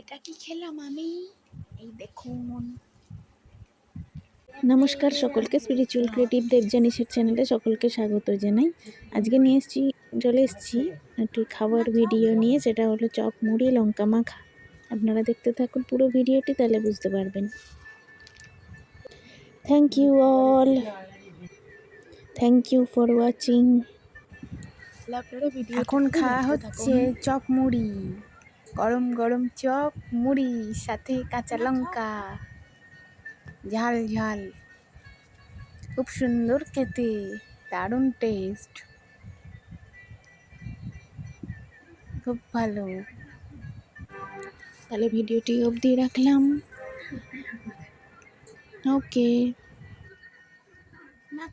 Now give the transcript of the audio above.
এটা কি খেলাম আমি? এই দেখুন নমস্কার সকলকে স্পিরিচুয়াল ক্রিয়েটিভ দেবজানিসের চ্যানেলে সকলকে স্বাগত জানাই। আজকে নিয়ে এসেছি চলে এসেছি একটি খাবার ভিডিও নিয়ে সেটা হলো চপ মুড়ি লঙ্কা মাখা। আপনারা দেখতে থাকুন পুরো ভিডিওটি তাহলে বুঝতে পারবেন। Thank you all thank you for watching video এখন খাওয়া হচ্ছে চপ মুড়ি। গরম গরম চপ মুড়ি সাথে কাঁচা লঙ্কা। ঝাল ঝাল। খুব সুন্দর খেতে দারুণ টেস্ট খুব ভালো। তাহলে ভিডিওটি অবধি রাখলাম। ওকে না